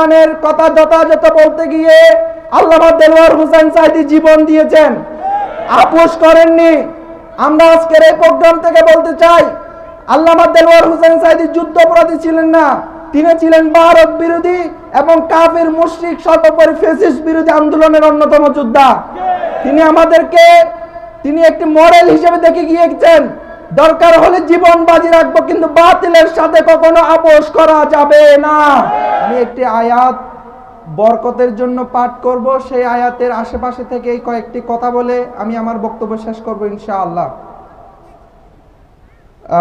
কোরআনের কথা যথাযথ বলতে গিয়ে আল্লামা দেলোয়ার হোসেন সাইদি জীবন দিয়েছেন। আপোষ করেননি। আমরা আজকের এই প্রোগ্রাম থেকে বলতে চাই, আল্লামা দেলোয়ার হোসেন সাইদি যুদ্ধ অপরাধী ছিলেন না। তিনি ছিলেন ভারত বিরোধী এবং কাফের মুশরিক, সর্বোপরি ফেসিস বিরোধী আন্দোলনের অন্যতম যোদ্ধা। তিনি আমাদেরকে, তিনি একটি মডেল হিসেবে দেখে গিয়েছেন। দরকার হলে জীবন বাজি রাখবো কিন্তু বাতিলের সাথে কখনো আপোষ করা যাবে না আমি একটি আয়াত বরকতের জন্য পাঠ করব সেই আয়াতের আশেপাশে থেকে এই কয়েকটি কথা বলে আমি আমার বক্তব্য শেষ করব ইনশাআল্লাহ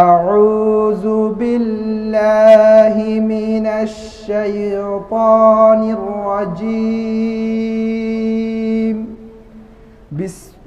أعوذ بالله من الشيطان الرجيم بسم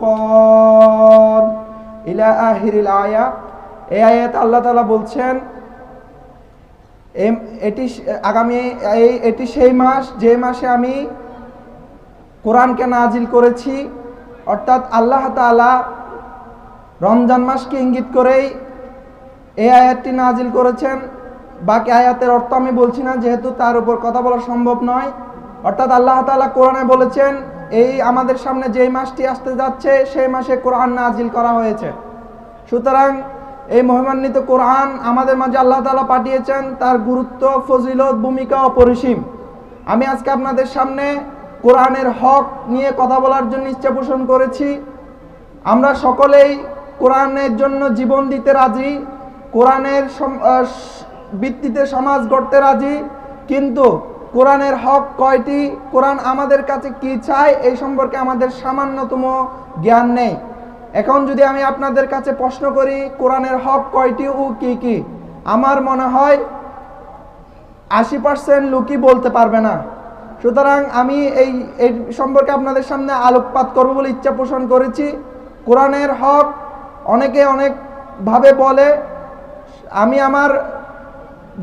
ফুরকন ইলা আহিরিল আয়া এই আয়াত আল্লাহ তালা বলছেন এটি আগামী, এই, এটি সেই মাস, যে মাসে আমি কোরআনকে নাজিল করেছি। অর্থাৎ আল্লাহ তালা রমজান মাসকে ইঙ্গিত করেই এই আয়াতটি নাজিল করেছেন। বাকি আয়াতের অর্থ আমি বলছি না, যেহেতু তার উপর কথা বলা সম্ভব নয়। অর্থাৎ আল্লাহ তালা কোরআনে বলেছেন এই আমাদের সামনে যেই মাসটি আসতে যাচ্ছে, সেই মাসে কোরআন নাজিল করা হয়েছে। সুতরাং এই মহিমান্বিত কোরআন আমাদের মাঝে আল্লাহ তাআলা পাঠিয়েছেন, তার গুরুত্ব, ফজিলত, ভূমিকা অপরিসীম আমি আজকে আপনাদের সামনে কোরআনের হক নিয়ে কথা বলার জন্য ইচ্ছা পোষণ করেছি। আমরা সকলেই কোরআনের জন্য জীবন দিতে রাজি, কোরআনের ভিত্তিতে সমাজ গড়তে রাজি, কিন্তু কোরআনের হক কয়টি? কোরআন আমাদের কাছে কি চায়? এই সম্পর্কে আমাদের সামান্যতম জ্ঞান নেই। এখন যদি আমি আপনাদের কাছে প্রশ্ন করি, কোরআনের হক কয়টি ও কি কি? আমার মনে হয় আশি পার্সেন্ট লোকই বলতে পারবে না। সুতরাং আমি এই এই সম্পর্কে আপনাদের সামনে আলোকপাত করব বলে ইচ্ছা পোষণ করেছি। কোরআনের হক অনেকে অনেকভাবে বলে। আমি আমার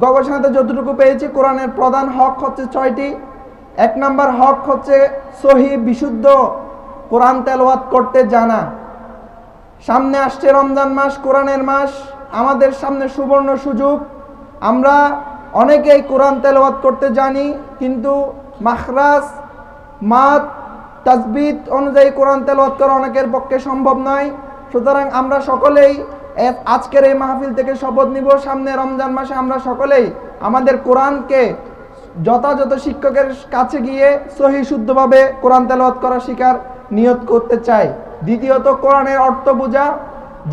গবেষণাতে যতটুকু পেয়েছি, কোরআনের প্রধান হক হচ্ছে ছয়টি। এক নম্বর হক হচ্ছে সহি, বিশুদ্ধ কোরআন তেলাওয়াত করতে জানা। সামনে আসছে রমজান মাস, কোরআনের মাস, আমাদের সামনে সুবর্ণ সুযোগ। আমরা অনেকেই কোরআন তেলাওয়াত করতে জানি, কিন্তু মাখরাজ, মাত, তাজবিদ অনুযায়ী কোরআন তেলাওয়াত করা অনেকের পক্ষে সম্ভব নয়। সুতরাং আমরা সকলেই আজকের এই মাহফিল থেকে শপথ নিব। সামনে রমজান মাসে আমরা সকলেই আমাদের কোরআনকে যথাযথ শিক্ষকের কাছে গিয়ে সহি শুদ্ধভাবে কোরআন তেলাওয়াত করা শিকার নিয়ত করতে চাই। দ্বিতীয়ত, কোরআনের অর্থ বোঝা।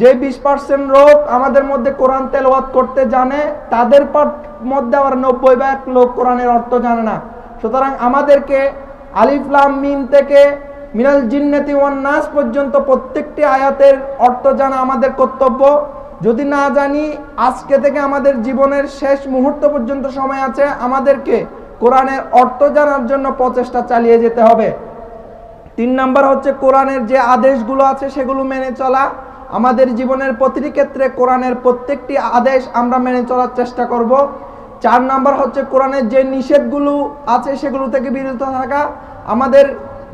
যে বিশ পার্সেন্ট লোক আমাদের মধ্যে কোরআন তেলাওয়াত করতে জানে, তাদের মধ্যে আবার নব্বই ভাগ লোক কোরআনের অর্থ জানে না। সুতরাং আমাদেরকে আলিফলাম মিন থেকে মিনাল জিন্নাতি ওয়ান নাস পর্যন্ত প্রত্যেকটি আয়াতের অর্থ জানা আমাদের কর্তব্য। যদি না জানি, আজকে থেকে আমাদের জীবনের শেষ মুহূর্ত পর্যন্ত সময় আছে, আমাদেরকে কোরআনের অর্থ জানার জন্য প্রচেষ্টা চালিয়ে যেতে হবে। তিন নাম্বার হচ্ছে কোরআনের যে আদেশগুলো আছে, সেগুলো মেনে চলা। আমাদের জীবনের প্রতিটি ক্ষেত্রে কোরআনের প্রত্যেকটি আদেশ আমরা মেনে চলার চেষ্টা করব। চার নাম্বার হচ্ছে কোরআনের যে নিষেধগুলো আছে, সেগুলো থেকে বিরত থাকা। আমাদের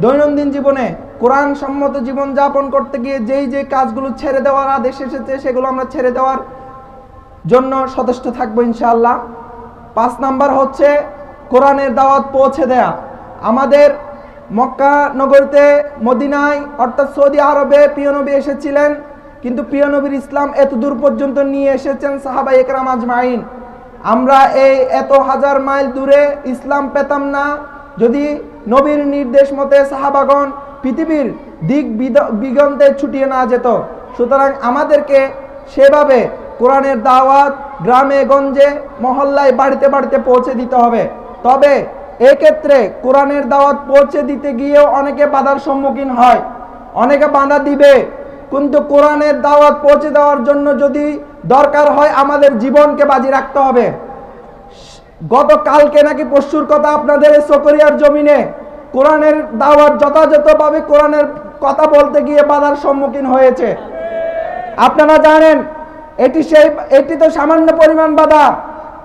দৈনন্দিন জীবনে কোরআন সম্মত জীবন যাপন করতে গিয়ে যেই যে কাজগুলো ছেড়ে দেওয়ার আদেশ এসেছে, সেগুলো আমরা ছেড়ে দেওয়ার জন্য সচেষ্ট থাকব ইনশাআল্লাহ। পাঁচ নাম্বার হচ্ছে কোরআনের দাওয়াত পৌঁছে দেয়া। আমাদের মক্কা নগরীতে মদিনায়, অর্থাৎ সৌদি আরবে পিয়নবী এসেছিলেন, কিন্তু পিয়নবীর ইসলাম এত দূর পর্যন্ত নিয়ে এসেছেন সাহাবা একরাম আজমাইন। আমরা এই এত হাজার মাইল দূরে ইসলাম পেতাম না যদি নবীর নির্দেশ মতে সাহাবাগণ পৃথিবীর দিক দিগন্তে ছুটিয়ে না যেত, সুতরাং আমাদেরকে সেভাবে কোরআনের দাওয়াত গ্রামে, গঞ্জে, মহল্লায় বাড়িতে বাড়িতে পৌঁছে দিতে হবে। তবে এক্ষেত্রে কোরআনের দাওয়াত পৌঁছে দিতে গিয়েও অনেকে বাধার সম্মুখীন হয়। অনেকে বাধা দিবে। কিন্তু কোরআনের দাওয়াত পৌঁছে দেওয়ার জন্য যদি দরকার হয়, আমাদের জীবনকে বাজি রাখতে হবে। গতকালকে নাকি পরশুর কথা আপনাদের এই চকরিয়ার জমিনে কোরআনের দাওয়াত যথাযথভাবে কোরআনের কথা বলতে গিয়ে বাধার সম্মুখীন হয়েছে। আপনারা জানেন, এটি সেই, এটি তো সামান্য পরিমাণ বাধা।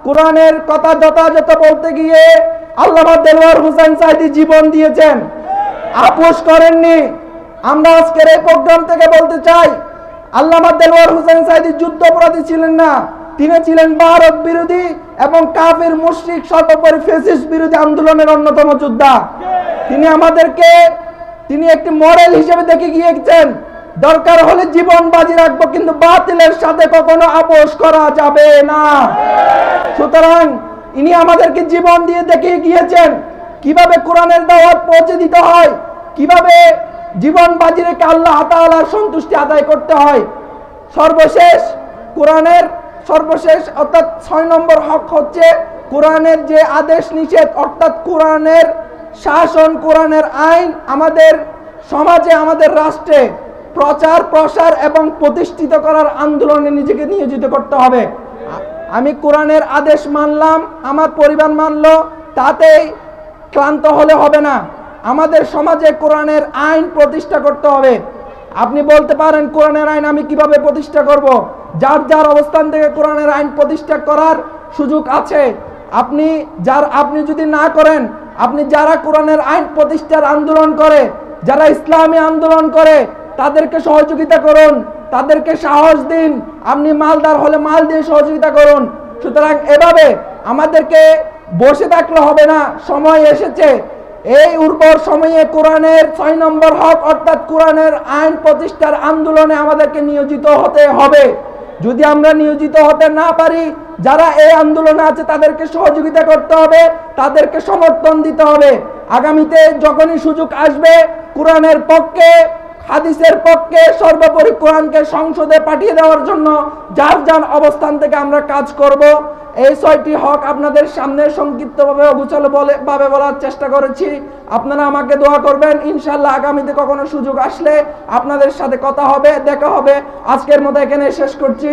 কোরআনের কথা যথাযথ বলতে গিয়ে আল্লামা দেলোয়ার হোসেন সাইদি জীবন দিয়েছেন। আপোষ করেননি। আমরা আজকের এই প্রোগ্রাম থেকে বলতে চাই, আল্লামা দেলোয়ার হোসেন সাইদি যুদ্ধপরাধী ছিলেন না। তিনি ছিলেন ভারত বিরোধী এবং কাফির, মুশরিক, সর্বোপরি ফেসিস বিরোধী আন্দোলনের অন্যতম যোদ্ধা। তিনি আমাদেরকে, তিনি একটি মডেল হিসেবে দেখে গিয়েছেন। দরকার হলে জীবন বাজি রাখব, কিন্তু বাতিলের সাথে কখনো আপোষ করা যাবে না। সুতরাং ইনি আমাদেরকে জীবন দিয়ে দেখিয়ে গিয়েছেন কীভাবে কোরআনের দাওয়াত পৌঁছে দিতে হয়, কীভাবে জীবন বাজি রেখে আল্লাহ তাআলার সন্তুষ্টি আদায় করতে হয়। সর্বশেষ কোরআনের সর্বশেষ, অর্থাৎ ছয় নম্বর হক হচ্ছে কোরআনের যে আদেশ নিষেধ, অর্থাৎ কোরআনের শাসন, কোরআনের আইন আমাদের সমাজে, আমাদের রাষ্ট্রে প্রচার, প্রসার এবং প্রতিষ্ঠিত করার আন্দোলনে নিজেকে নিয়োজিত করতে হবে। আমি কোরআনের আদেশ মানলাম, আমার পরিবার মানল, তাতেই ক্লান্ত হলে হবে না। আমাদের সমাজে কোরআনের আইন প্রতিষ্ঠা করতে হবে। আপনি বলতে পারেন, কোরআনের আইন আমি কীভাবে প্রতিষ্ঠা করব? যার যার অবস্থান থেকে কোরআনের আইন প্রতিষ্ঠা করার সুযোগ আছে। আপনি যার, আপনি যদি না করেন, আপনি যারা কোরআনের আইন প্রতিষ্ঠার আন্দোলন করে, যারা ইসলামী আন্দোলন করে, তাদেরকে সহযোগিতা করুন, তাদেরকে সাহস দিন। আপনি মালদার হলে মাল দিয়ে সহযোগিতা করুন। সুতরাং এভাবে আমাদেরকে বসে থাকলে হবে না, সময় এসেছে। এই উর্বর সময়ে কোরআনের ছয় নম্বর হক, অর্থাৎ কোরআনের আইন প্রতিষ্ঠার আন্দোলনে আমাদেরকে নিয়োজিত হতে হবে। যদি আমরা নিয়োজিত হতে না পারি, যারা এই আন্দোলনে আছে তাদেরকে সহযোগিতা করতে হবে, তাদেরকে সমর্থন দিতে হবে। আগামীতে যখনই সুযোগ আসবে, কোরআনের পক্ষে হাদিসের পক্ষে সর্বোপরি কোরআনকে সংসদে পাঠিয়ে দেওয়ার জন্য যার যার অবস্থান থেকে আমরা কাজ করব। এই ছয়টি হক আপনাদের সামনে সংক্ষিপ্তভাবে অগুচল বলে ভাবে বলার চেষ্টা করেছি। আপনারা আমাকে দোয়া করবেন। ইনশাল্লাহ আগামীতে কখনো সুযোগ আসলে আপনাদের সাথে কথা হবে, দেখা হবে। আজকের মতো এখানে শেষ করছি।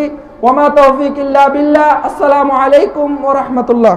ওমা তৌফিক ইল্লা বিল্লাহ। আসসালামু আলাইকুম ওয়া রাহমাতুল্লাহ।